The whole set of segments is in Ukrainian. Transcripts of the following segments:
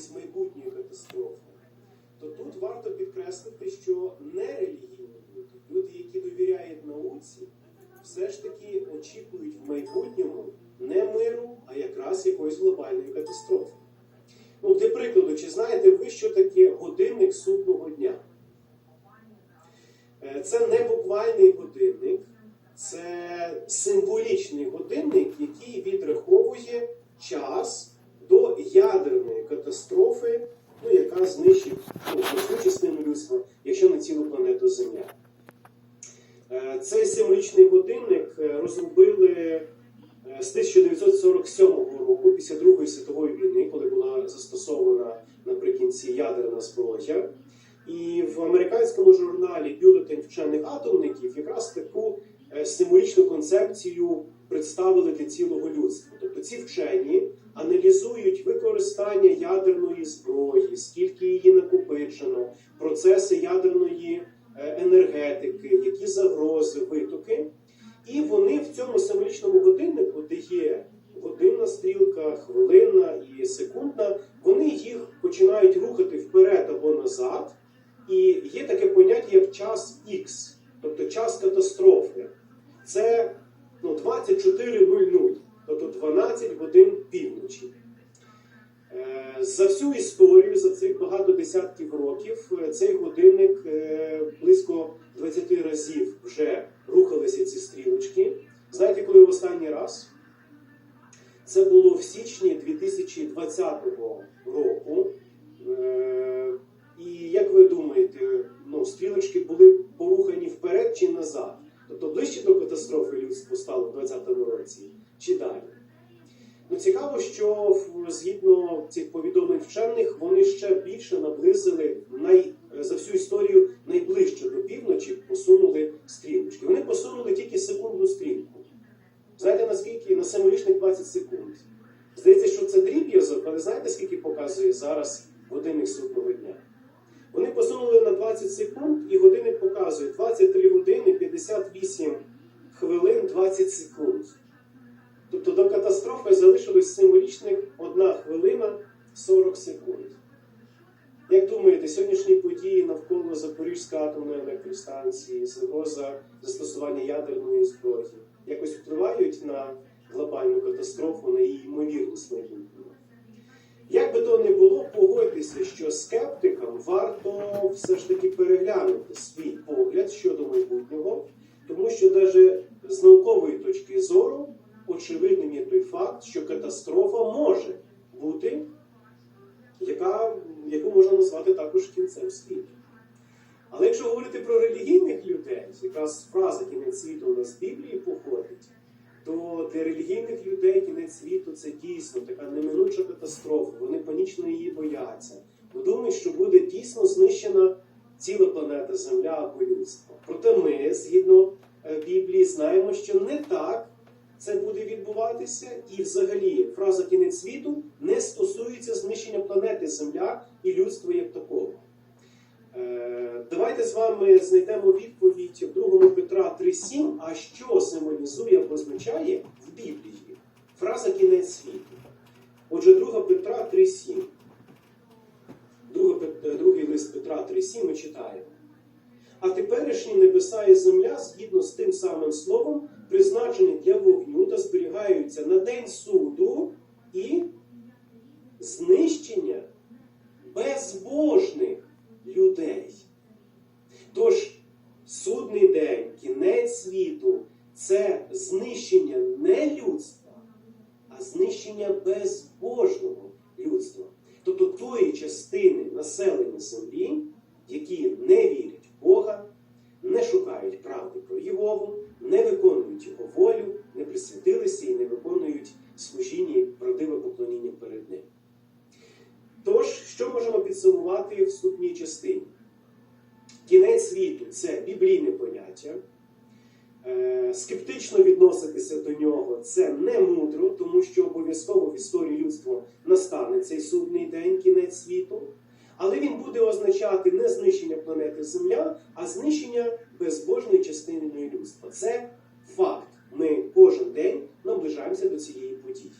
можливість майбутньої катастрофи, то тут варто підкреслити, що нерелігійні люди, люди, які довіряють науці, все ж таки очікують в майбутньому не миру, а якраз якоїсь глобальної катастрофи. Ну, для прикладу, чи знаєте ви, що таке годинник судного дня? Е, Це не буквальний годинник, це символічний годинник, який відраховує час до ядерної катастрофи, ну, яка знищить ну, частину людства, якщо не цілу планету Земля. Е, Цей символічний годинник е, розробили е, з 1947 року, після Другої світової війни, коли була застосована наприкінці ядерна зброя. І в американському журналі Бюлетень вчених атомників якраз таку символічну концепцію представили для цілого людства. Тобто ці вчені аналізують використання ядерної зброї, скільки її накопичено, процеси ядерної е, енергетики, які загрози, витоки. І вони в цьому символічному годиннику, де є годинна стрілка, хвилинна і секундна, вони їх починають рухати вперед або назад. І є таке поняття, як час Х, тобто час катастрофи. Це ну, 24.00, тобто 12 годин півночі. Е, За всю історію, за цих багато десятків років, е, цей годинник е, близько 20 разів вже рухалися ці стрілочки. Знаєте, коли в останній раз? Це було в січні 2020 року. І як ви думаєте, ну, стрілочки були порухані вперед чи назад? Тобто ближче до катастрофи людство стало в 2020 році чи далі? Ну, цікаво, що в- згідно цих повідомлень вчених, вони ще більше наблизили най, за всю історію найближче до півночі, посунули стрілочки. Вони посунули тільки секундну стрілку. Знаєте наскільки? На символічних 20 секунд. Здається, що це дріб'язок, але знаєте, скільки показує зараз годинник судного дня? Вони посунули на 20 секунд, і годинник показує 23 години 58 хвилин 20 секунд. Тобто до катастрофи залишилось символічних 1 хвилина 40 секунд. Як думаєте, сьогоднішні події навколо Запорізької атомної електростанції, загроза застосування ядерної зброї якось впливають на глобальну катастрофу, на її ймовірність майбутнього? Як би то не було, погодьтеся, що скептикам варто все ж таки переглянути свій погляд щодо майбутнього, тому що навіть з наукової точки зору очевидним є той факт, що катастрофа може бути, яка, яку можна назвати також кінцем світу. Але якщо говорити про релігійних людей, якраз фраза кінець світу у нас з Біблії походить, то для релігійних людей кінець світу це дійсно така неминуча катастрофа. Вони панічно її бояться. Бо думають, що буде дійсно знищена ціла планета Земля або людство. Проте ми, згідно е, Біблії, знаємо, що не так це буде відбуватися, і взагалі фраза кінець світу не стосується знищення планети Земля і людства як такого. Е, Давайте з вами знайдемо відповідь в 2 Петра 3.7, а що символізує або означає в Біблії фраза кінець світу. Отже, 2 Петра 3.7. Друга Пет- е, Другий лист Петра 3.7 ми читаємо. А теперішні небеса і земля, згідно з тим самим словом, призначені для вогню та зберігаються на день суду і знищення безбожних людей. Тож судний день, кінець світу це знищення не людства, а знищення безбожного людства. Тобто тої частини населення землі, які не вірять в Бога, не шукають правди про Єгову, не виконують його волю, не присвятилися і не виконують служіння і правдиве поклоніння перед ним. Тож, що можемо підсумувати в вступній частині? Кінець світу це біблійне поняття. Е, Скептично відноситися до нього це не мудро, тому що обов'язково в історії людства настане цей судний день, кінець світу. Але він буде означати не знищення планети Земля, а знищення безбожної частини людства. Це факт. Ми кожен день наближаємося до цієї події.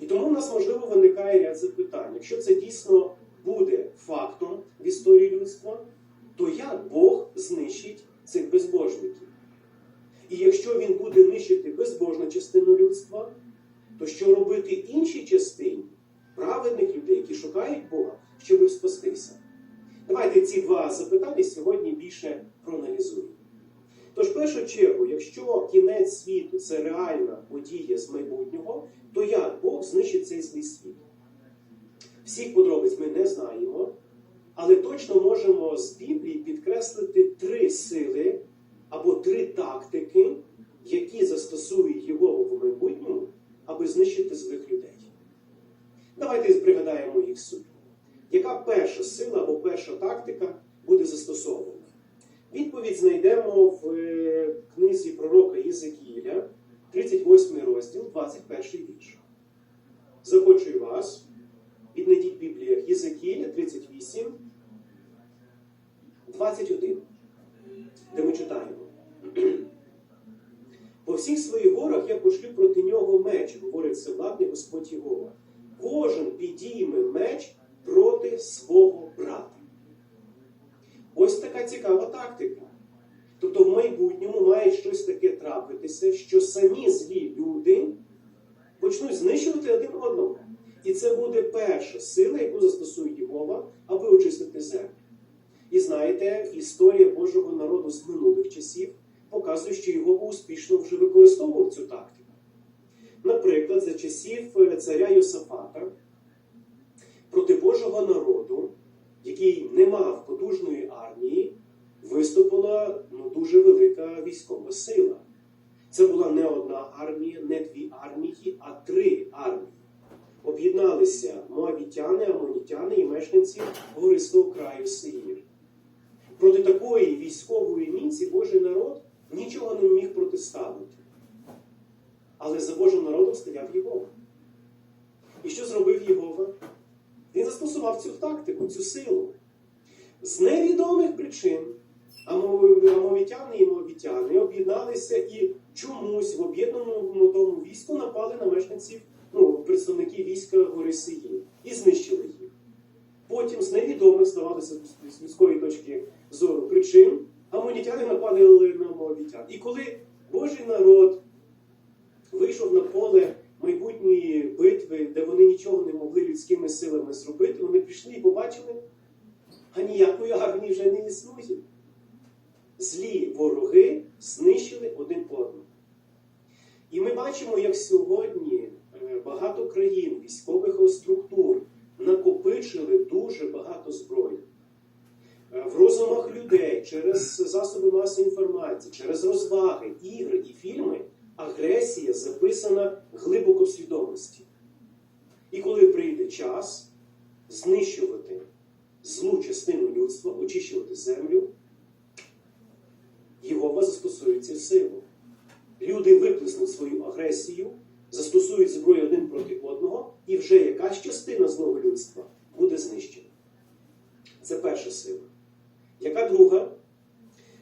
І тому в нас, можливо, виникає ряд запитань. Якщо це дійсно буде фактом в історії людства, то як Бог знищить цих безбожників? І якщо він буде нищити безбожну частину людства, то що робити іншій частині праведних людей, які шукають Бога, щоб спастися? Давайте ці два запитання сьогодні більше проаналізуємо. Тож, в першу чергу, якщо кінець світу це реальна подія з майбутнього, то як Бог знищить цей злий світ? Всіх подробиць ми не знаємо, але точно можемо з Біблії підкреслити три сили або три тактики, які застосує Єгова в майбутньому, аби знищити злих людей. Давайте пригадаємо їх собі. Яка перша сила або перша тактика буде застосована? Відповідь знайдемо в е, книзі пророка Єзекіля, 38 розділ, 21 вірш. Захочую вас, віднайдіть в Бібліях 38, 21, де ми читаємо. По всіх своїх горах я пошлю проти нього меч, говорить всевладний Господь Єгова. Кожен підійме меч проти свого брата. Ось така цікава тактика. Тобто в майбутньому має щось таке трапитися, що самі злі люди почнуть знищувати один одного. І це буде перша сила, яку застосує Єгова, аби очистити землю. І знаєте, історія Божого народу з минулих часів показує, що Єгова успішно вже використовував цю тактику. Наприклад, за часів е, царя Йосафата проти Божого народу, який не мав потужної армії, виступила ну, дуже велика військова сила. Це була не одна армія, не дві армії, а три армії. Об'єдналися моавітяни, амонітяни і мешканці гористого краю Сеїр. Проти такої військової міці Божий народ нічого не міг протиставити. Але за Божим народом стояв Єгова. І що зробив Єгова? Він застосував цю тактику, цю силу. З невідомих причин амовітяни і мовітяни об'єдналися і чомусь в об'єднаному тому війську напали на мешканців, представників війська гори Сиїн і знищили їх. Потім з невідомих здавалося з людської точки зору причин, амонітяни напали на мовітян. І коли Божий народ вийшов на поле майбутньої битви, де вони нічого не могли людськими силами зробити, вони прийшли і побачили, а ніякої армії вже не існує. Злі вороги знищили один одного. І ми бачимо, як сьогодні багато країн, військових структур накопичили дуже багато зброї. Е, В розумах людей через засоби масової інформації, через розваги, ігри і фільми агресія записана глибоко в свідомості. І коли прийде час знищувати злу частину людства, очищувати землю, Єгова застосує цю силу. Люди виплеснуть свою агресію, застосують зброю один проти одного, і вже якась частина злого людства буде знищена. Це перша сила. Яка друга?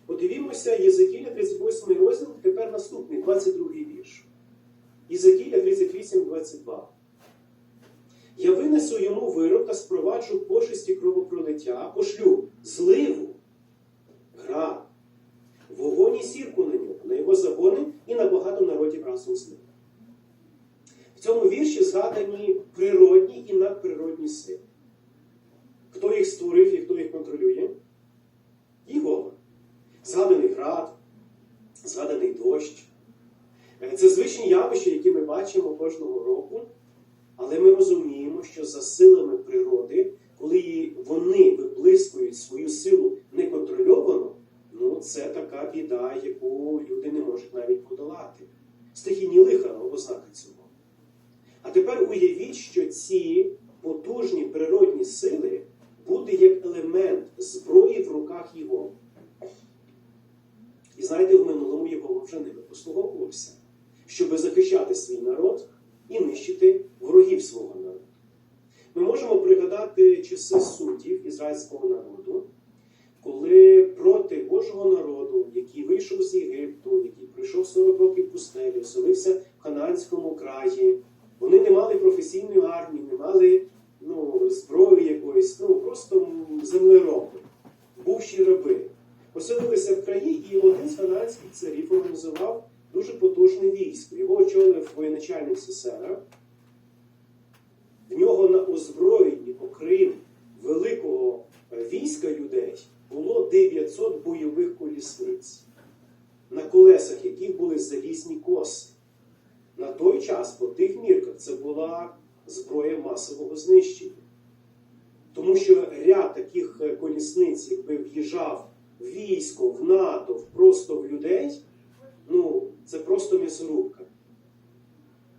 Подивімося Єзекіля 38 розділ, тепер наступний, 22 вірш. Єзекіля 38, 22. Я винесу йому вирок та спроваджу пошесті кровопролиття, пошлю зливу, град, вогонь і сірку на нього, на його загони і на багато народів разом з ним. Цьому вірші згадані природні і надприродні сили. Хто їх створив і хто їх контролює? Єгова. Згаданий град, згаданий дощ. Е, Це звичні явища, які ми бачимо кожного року, але ми розуміємо, що за силами природи, коли вони виблискують свою силу неконтрольовано, ну це така біда, яку люди не можуть навіть подолати. Стихійні лиха ознаки цього. А тепер уявіть, що ці потужні природні сили буде як елемент зброї в руках його. І знаєте, в минулому його вже ними послуговувався, щоб захищати свій народ і нищити ворогів свого народу. Ми можемо пригадати часи суддів ізраїльського народу, коли проти Божого народу, який вийшов з Єгипту, який пройшов 40 років пустелю, оселився в Ханаанському краї, Вони не мали професійної армії, не мали ну, зброї якоїсь, ну просто землероби, бувші раби. Поселилися в краї, і один з ганадських царів організував дуже потужне військо. Його очолив воєначальник Сесера. В нього на озброєнні, окрім великого е, війська людей, було 900 бойових колісниць, на колесах яких були залізні коси. На той час, по тих мірках, це була зброя масового знищення. Тому що ряд таких е, колісниць, якби в'їжджав в військо, в НАТО, просто в людей, ну, це просто м'ясорубка.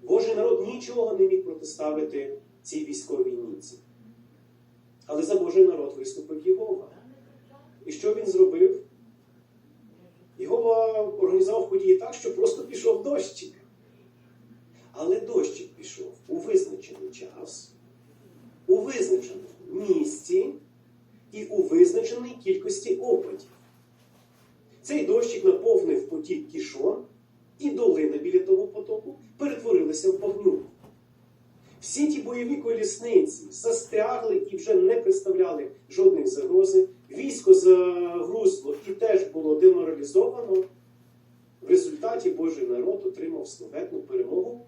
Божий народ нічого не міг протиставити цій військовій ніці. Але за Божий народ виступив Єгова. І що він зробив? Єгова організував події так, що просто пішов дощик. Але дощик пішов у визначений час, у визначеному місці і у визначеній кількості опадів. Цей дощик наповнив потік кішон, і долина біля того потоку перетворилася в багнюку. Всі ті бойові колісниці застрягли і вже не представляли жодної загрози. Військо загрузло і теж було деморалізовано. В результаті Божий народ отримав славетну перемогу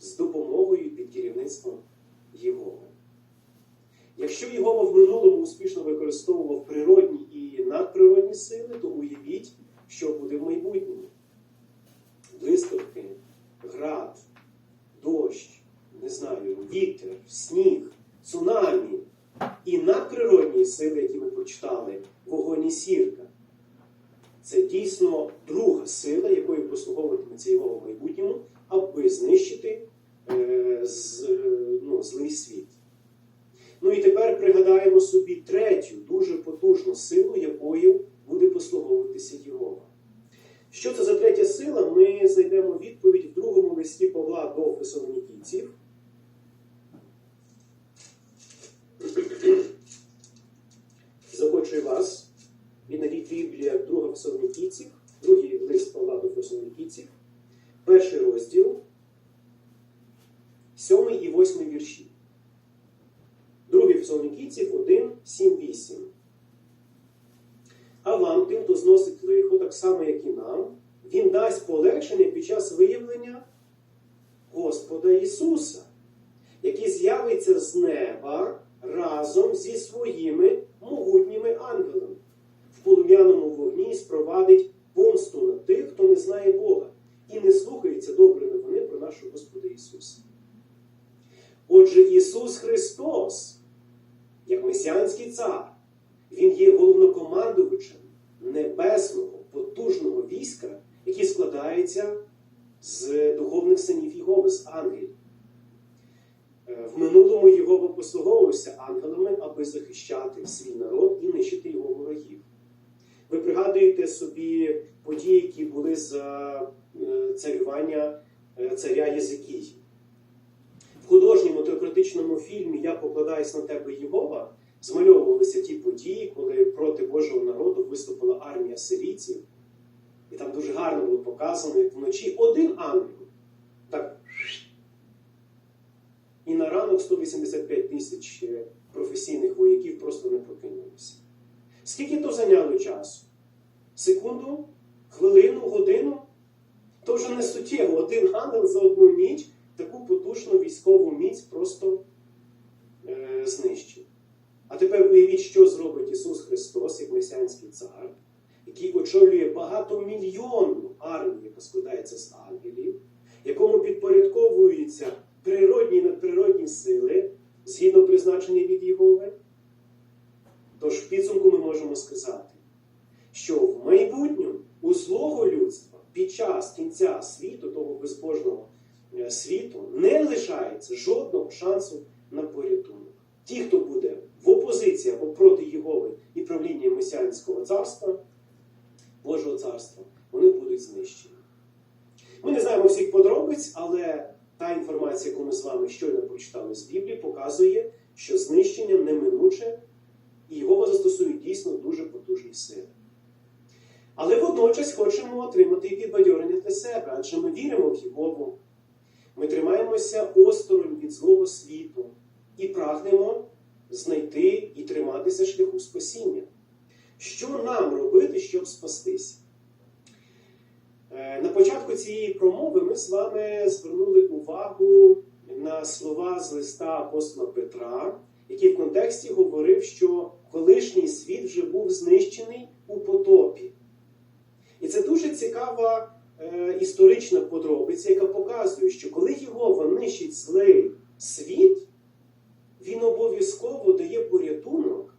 з допомогою під керівництвом Єгови. Якщо Єгова в минулому успішно використовував природні і надприродні сили, то уявіть, що буде в майбутньому. Блискавки, град, дощ, не знаю, вітер, сніг, цунамі і надприродні сили, які ми прочитали, вогонь і сірка. Це дійсно друга сила, якою послуговуватиметься його в майбутньому, аби знищити е, е, ну, злий світ. Ну і тепер пригадаємо собі третю, дуже потужну силу, якою буде послуговуватися Єгова. Що це за третя сила? Ми знайдемо відповідь в другому листі Павла до Фесалонікійців. Захочую вас Біблія 2 Фесалонікійців, другий лист Павла до Фесалонікійців, перший розділ, сьомий і восьмий вірші. Другий Фесалонікійців 1, 7, 8. А вам, тим, хто зносить лихо, так само, як і нам, Він дасть полегшення під час виявлення Господа Ісуса, який з'явиться з неба разом зі своїми могутніми ангелами. В полум'яному вогні спровадить помсту на тих, хто не знає Бога, і не слухається доброї новини про нашого Господа Ісуса. Отже, Ісус Христос, як месіанський цар, Він є головнокомандувачем небесного, потужного війська, який складається з духовних синів Єгови, з ангелів. Е, В минулому Єгова послуговувався ангелами, аби захищати свій народ і нищити його ворогів. Ви пригадуєте собі події, які були за царювання е, царя Єзикії. В художньому теократичному фільмі Я покладаюсь на тебе Єгова змальовувалися ті події, коли проти Божого народу виступила армія сирійців. І там дуже гарно було показано, як вночі один ангел так. І на ранок 185 тисяч е, професійних вояків просто не прокинулися. Скільки то зайняло часу? Секунду, хвилину, годину? То вже не суттєво. Один ангел за одну ніч таку потужну військову міць просто е, знищив. А тепер уявіть, що зробить Ісус Христос, як месіанський цар, який очолює багатомільйонну армію, яка складається з ангелів, якому підпорядковуються природні і надприродні сили згідно призначення від Єгови. Тож в підсумку ми можемо сказати, що в майбутньому у злого людства під час кінця світу, того безбожного е, світу, не лишається жодного шансу на порятунок. Ті, хто буде в опозиції або проти Єгови і правління Месіанського царства, Божого царства, вони будуть знищені. Ми не знаємо всіх подробиць, але та інформація, яку ми з вами щойно прочитали з Біблії, показує, що знищення неминуче, і Єгова застосує дійсно дуже потужні сили. Але водночас хочемо отримати і підбадьорення для себе, адже ми віримо в Єгову. Ми тримаємося осторонь від злого світу і прагнемо знайти і триматися шляху спасіння. Що нам робити, щоб спастися? Е, На початку цієї промови ми з вами звернули увагу на слова з листа апостола Петра, який в контексті говорив, що колишній світ вже був знищений у потопі. І це дуже цікава е, історична подробиця, яка показує, що коли Єгова нищить злий світ, він обов'язково дає порятунок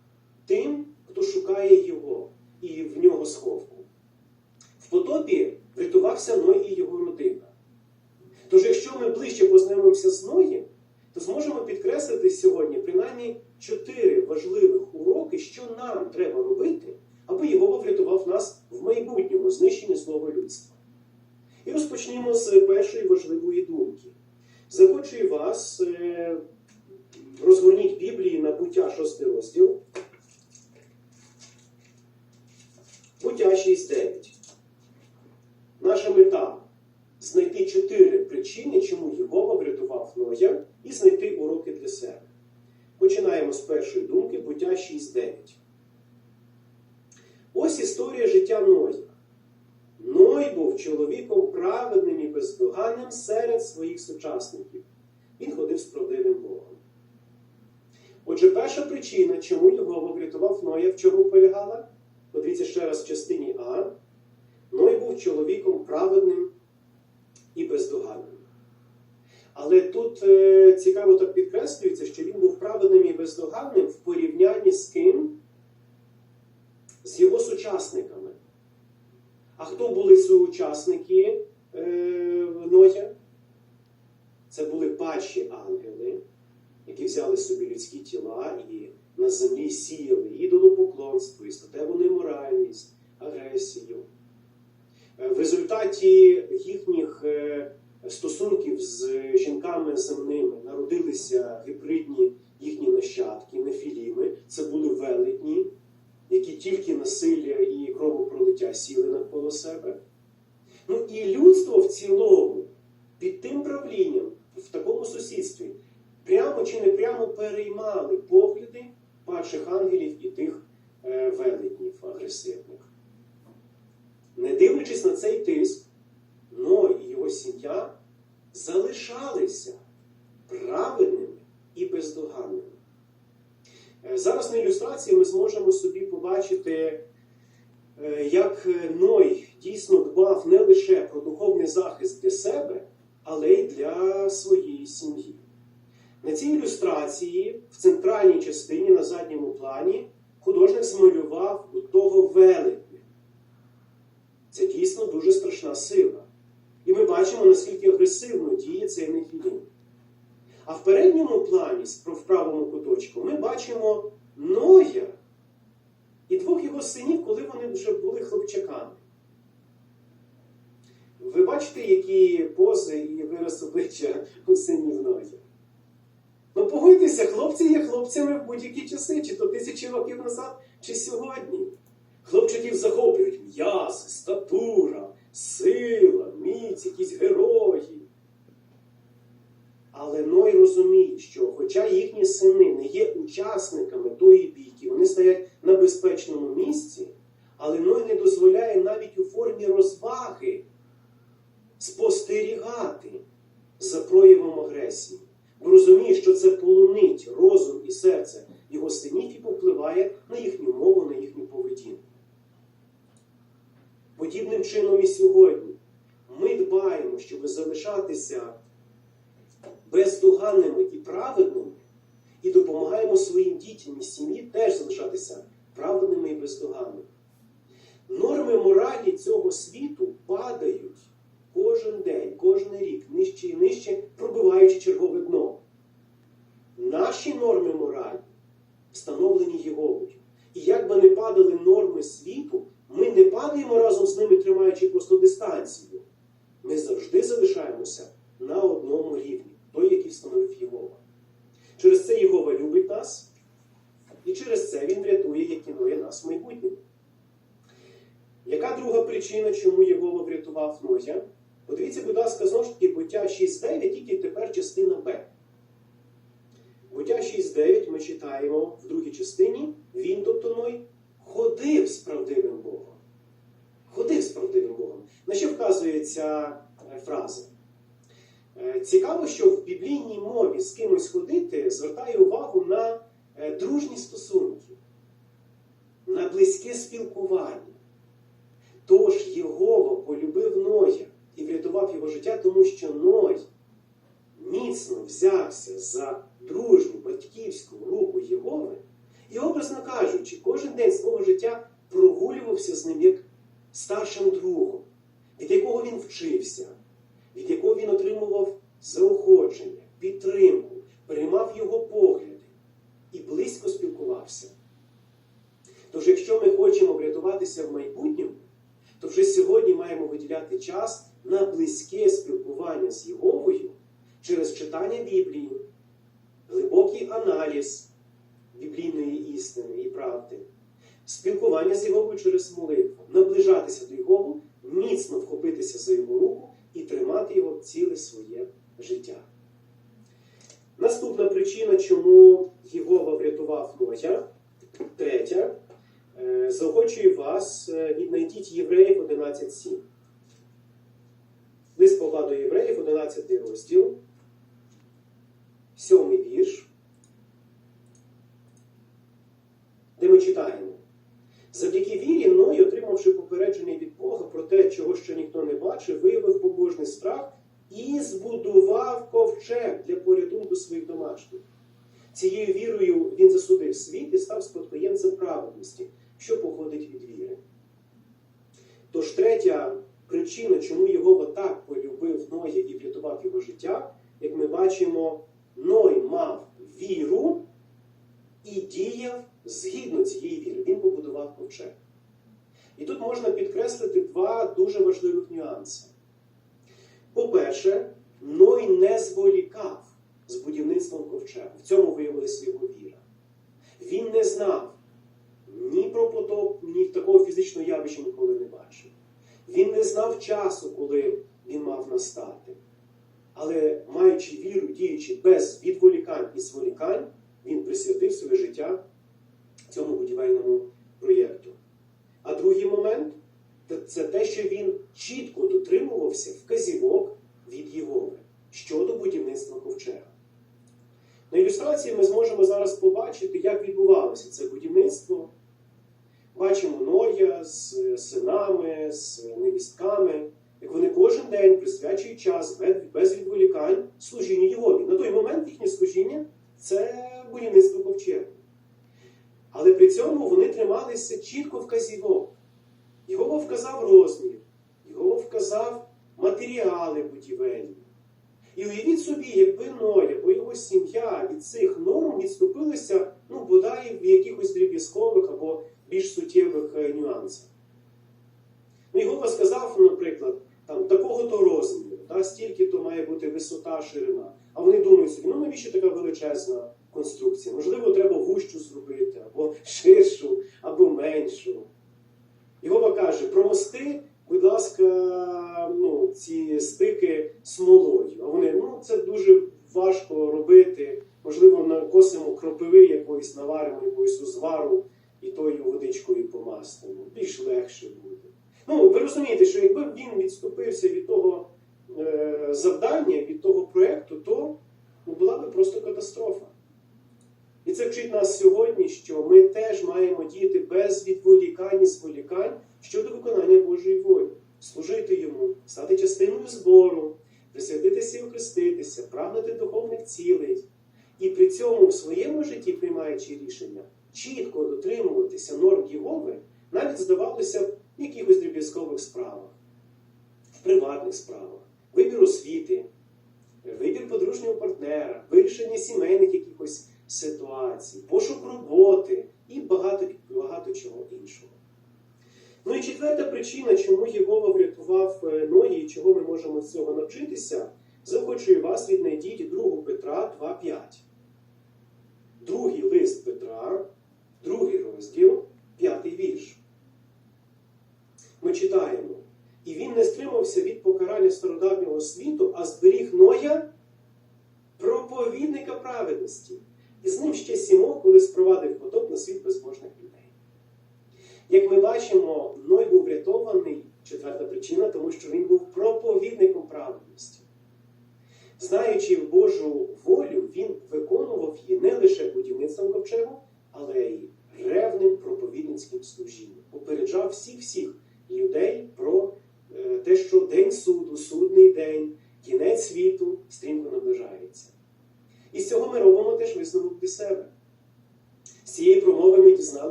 тим, хто шукає його і в нього сховку. В потопі врятувався Ной і його родина. Тож, якщо ми ближче познайомимося з Ноєм, то зможемо підкреслити сьогодні принаймні чотири важливих уроки, що нам треба робити, аби Єгова врятував нас в майбутньому знищенні злого людства. І розпочнемо з першої важливої думки. Захочую вас, е, розгорніть Біблії на буття 6 розділ. Буття 6.9. Наша мета знайти чотири причини, чому Єгова врятував Ноя, і знайти уроки для себе. Починаємо з першої думки, буття 6.9. Життя Ноя. Ной був чоловіком праведним і бездоганним серед своїх сучасників. Він ходив з правдивим Богом. Отже, перша причина, чому Єгова врятував Ноя, в чому полягала? Подивіться ще раз в частині А. Ной був чоловіком праведним і бездоганним. Але тут е, цікаво так підкреслюється, що він був праведним і бездоганним в порівнянні з ким? З його сучасниками. А хто були соучасники е, Ноя? Це були падші ангели, які взяли собі людські тіла і на землі сіяли ідолопоклонство, і статеву неморальність, агресію. Е, В результаті їхніх е, стосунків з жінками земними народилися гібридні їхні нащадки, нефіліми. Це були велетні, які тільки насилля і кровопролиття сіли навколо себе. Ну і людство в цілому під тим правлінням, в такому сусідстві, прямо чи не прямо переймали погляди падших ангелів і тих е, велетнів агресивних. Не дивлячись на цей тиск, Ной і його сім'я залишалися праведними і бездоганними. Е, Зараз на ілюстрації ми зможемо собі побачити, е, як Ной дійсно дбав не лише про духовний захист для себе, але й для своєї сім'ї. На цій ілюстрації в центральній частині на задньому плані художник змалював у того велетня. Це дійсно дуже страшна сила. І ми бачимо, наскільки агресивно діє цей нефілін. А в передньому плані, в правому куточку, ми бачимо Ноя і двох його синів, коли вони вже були хлопчаками. Ви бачите, які пози і вираз обличчя у синів Ноя? Ну, погодьтеся, хлопці є хлопцями в будь-які часи, чи то тисячі років назад, чи сьогодні. Хлопчиків захоплюють м'язи, статура, сила, міць, якісь герої. Але Ной розуміє, що хоча їхні сини не є учасниками тої бійки, вони стоять на безпечному місці, але Ной не дозволяє навіть у формі розваги спостерігати за проявом агресії. Бо розуміє, що це полонить розум і серце його синів і повпливає на їхню мову, на їхню поведінку. Подібним чином і сьогодні ми дбаємо, щоб залишатися бездоганними і праведними, і допомагаємо своїм дітям і сім'ї теж залишатися праведними і бездоганними. Норми моралі цього світу падають кожен день, кожен рік, нижче і нижче, пробиваючи чергове дно. Наші норми моралі встановлені Єговою. І як би не падали норми світу, ми не падаємо разом з ними, тримаючи просто дистанцію. Ми завжди залишаємося на одному рівні, той, який встановив Єгова. Через це Єгова любить нас, і через це Він врятує, як кінує нас в майбутньому. Яка друга причина, чому Єгова врятував Ноя? Подивіться, будь ласка, знову ж таки, буття 6.9, тільки тепер частина Б. Буття 6.9 ми читаємо в другій частині. Він, тобто Ной, ходив з правдивим Богом. Ходив з правдивим Богом. На що вказує ця е, фраза? Е, Цікаво, що в біблійній мові з кимось ходити звертає увагу на е, дружні стосунки, на близьке спілкування. Тож Єгова полюбив Ноя і врятував його життя, тому що Ной міцно взявся за дружню батьківську руку Єгови і, образно кажучи, кожен день свого життя прогулювався з ним як старшим другом, від якого він вчився, від якого він отримував заохочення, підтримку, переймав його погляди і близько спілкувався. Тож, якщо ми хочемо врятуватися в майбутньому, то вже сьогодні маємо виділяти час на близьке спілкування з Єговою через читання Біблії, глибокий аналіз біблійної істини і правди, спілкування з Єговою через молитву, наближатися до Єгову, міцно вхопитися за його руку і тримати його ціле своє життя. Наступна причина, чому Єгова врятував Ноя, третя, е, заохочую вас, е, віднайдіть Євреїв 11.7. Лист Павла до Євреїв, 11 розділ, 7 вірш, де ми читаємо. Завдяки вірі Ной, отримавши попередження від Бога про те, чого ще ніхто не бачив, виявив побожний страх і збудував ковчег для порятунку своїх домашніх. Цією вірою він засудив світ і став спадкоємцем праведності, що походить від віри. Тож третя причина, чому Єгова так полюбив Ноя і врятував його життя, як ми бачимо, Ной мав віру і діяв згідно цієї віри. Він побудував ковчег. І тут можна підкреслити два дуже важливих нюанси. По-перше, Ной не зволікав з будівництвом ковчегу. В цьому виявилася його віра. Він не знав ні про потоп, ні такого фізичного явища ніколи не бачив. Він не знав часу, коли він мав настати. Але маючи віру, діючи без відволікань і зволікань, він присвятив своє життя цьому будівельному проєкту. А другий момент це те, що він чітко дотримувався вказівок від Єгови щодо будівництва ковчега. На ілюстрації ми зможемо зараз побачити, як відбувалося це будівництво. Бачимо Ноя з синами, з невістками, як вони кожен день присвячують час без відволікань служінню Єгові. На той момент їхнє служіння це будівництво ковчегу. Але при цьому вони трималися чітко вказівок. Його вказав розмір, його вказав матеріали будівельні. І уявіть собі, якби Ной або його сім'я від цих норм відступилися, ну, бодай в якихось дріб'язкових або більш суттєвих е, нюансах. Ну, Його сказав, наприклад, там, такого-то розміру, та, стільки-то має бути висота, ширина. А вони думають собі, ну навіщо така величезна конструкція? Можливо, треба вущу зробити, або ширшу, або меншу. Його каже, промости, будь ласка, ну, ці стики смолою. А вони, ну, це дуже важко робити. Можливо, накосимо кропиви якоїсь, наваримо якоїсь узвару і тою водичкою помастимо. Більш легше буде. Ну, ви розумієте, що якби він відступився від того е, завдання, від того проєкту, то ну, була би просто катастрофа. І це вчить нас сьогодні, що ми теж маємо діяти без відволікань і зволікань щодо виконання Божої волі, служити йому, стати частиною збору, присвятитися і охреститися, прагнути духовних цілей. І при цьому в своєму житті, приймаючи рішення, чітко дотримуватися норм Єгови, навіть здавалося б в якихось дріб'язкових справах, в приватних справах, вибір освіти, вибір подружнього партнера, вирішення сімейних якихось ситуацій, пошук роботи і багато, багато чого іншого. Ну і четверта причина, чому Єгова врятував Ної і чого ми можемо з цього навчитися, захочую вас віднайдіть 2 Петра 2.5. Другий лист Петра, другий розділ, п'ятий вірш. Ми читаємо. І він не стримався від покарання проповідника праведності, і з ним ще сімо, коли спровадив потоп на світ безбожних людей. Як ми бачимо, Ной був врятований, четверта причина, тому що він був проповідником праведності. Знаючи Божу волю, він виконував її не лише будівництвом ковчегу, але й ревним проповідницьким служінням. Попереджав всіх всіх людей про.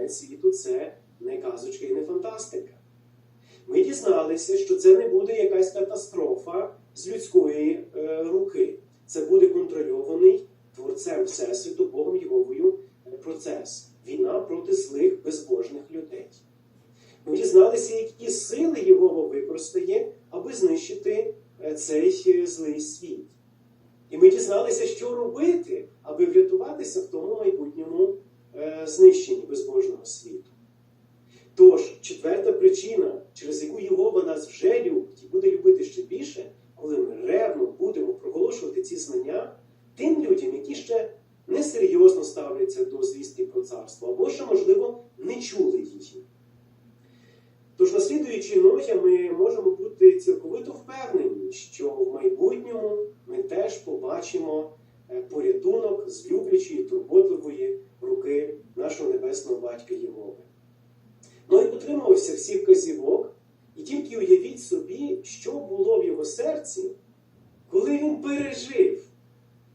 Кінець світу це не казочка і не фантастика. Ми дізналися, що це не буде якась катастрофа з людської е, руки. Це буде контрольований творцем Всесвіту, Богом Єговою е, процес. Війна проти злих, безбожних людей. Ми дізналися, які сили Єгова використає, аби знищити е, цей е, злий світ. І ми дізналися, що робити, аби врятуватися в тому майбутньому знищенні безбожного світу. Тож, четверта причина, через яку Єгова нас вже любить і буде любити ще більше, коли ми ревно будемо проголошувати ці знання тим людям, які ще несерйозно ставляться до звістки про царство, або ще, можливо, не чули її. Тож, наслідуючи Ноя, ми можемо бути цілковито впевнені, що в майбутньому ми теж побачимо е, порятунок з люблячої, турботливої руки нашого небесного батька Єгови. Ной утримувався всіх казівок, і тільки уявіть собі, що було в його серці, коли він пережив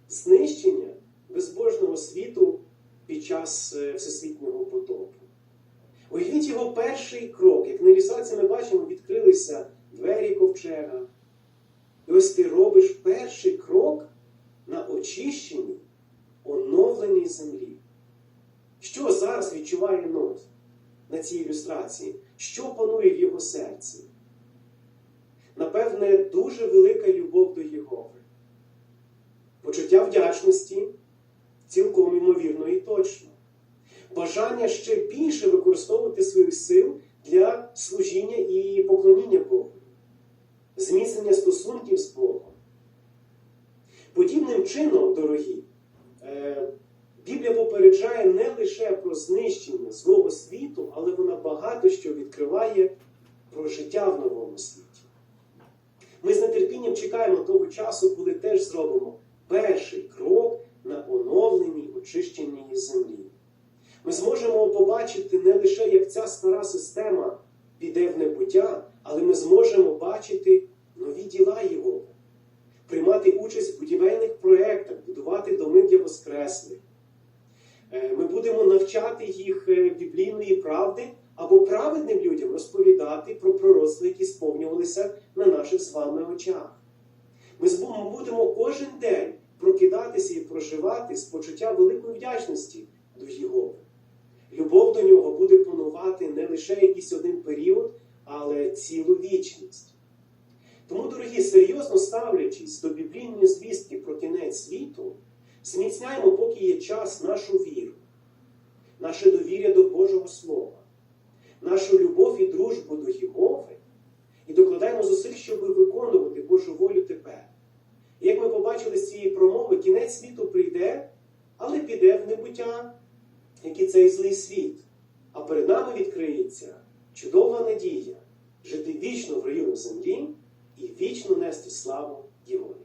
знищення безбожного світу під час е, всесвітнього потопу. Уявіть його перший крок. Як на ілюстрації ми бачимо, відкрилися двері ковчега. І ось ти робиш перший крок на очищенні, оновленій землі. Що зараз відчуває Ной на цій ілюстрації? Що панує в його серці? Напевне, дуже велика любов до Єгови. Почуття вдячності цілком імовірно і точно бажання ще більше використовувати своїх сил для служіння і поклоніння Богу, зміцнення стосунків з Богом. Подібним чином, дорогі, е, Біблія попереджає не лише про знищення злого світу, але вона багато що відкриває про життя в новому світі. Ми з нетерпінням чекаємо того часу, коли теж зробимо перший крок на оновленій, очищеній землі. Ми зможемо побачити не лише, як ця стара система піде в небуття, але ми зможемо бачити нові діла Його, приймати участь в будівельних проєктах, будувати доми для Воскреслих. Е, Ми будемо навчати їх е, біблійної правди або праведним людям розповідати про пророцтва, які сповнювалися на наших з вами очах. Ми будемо кожен день прокидатися і проживати з почуття великої вдячності до Єгови. Любов до нього буде панувати не лише якийсь один період, але цілу вічність. Тому, дорогі, серйозно ставлячись до біблійної звістки про кінець світу, зміцняємо, поки є час, нашу віру, наше довір'я до Божого Слова, нашу любов і дружбу до Єгови і докладаємо зусиль, щоб виконувати Божу волю тепер. І як ми побачили з цієї промови, кінець світу прийде, але піде в небуття як і цей злий світ. А перед нами відкриється чудова надія жити вічно в раю землі і вічно нести славу Єгові.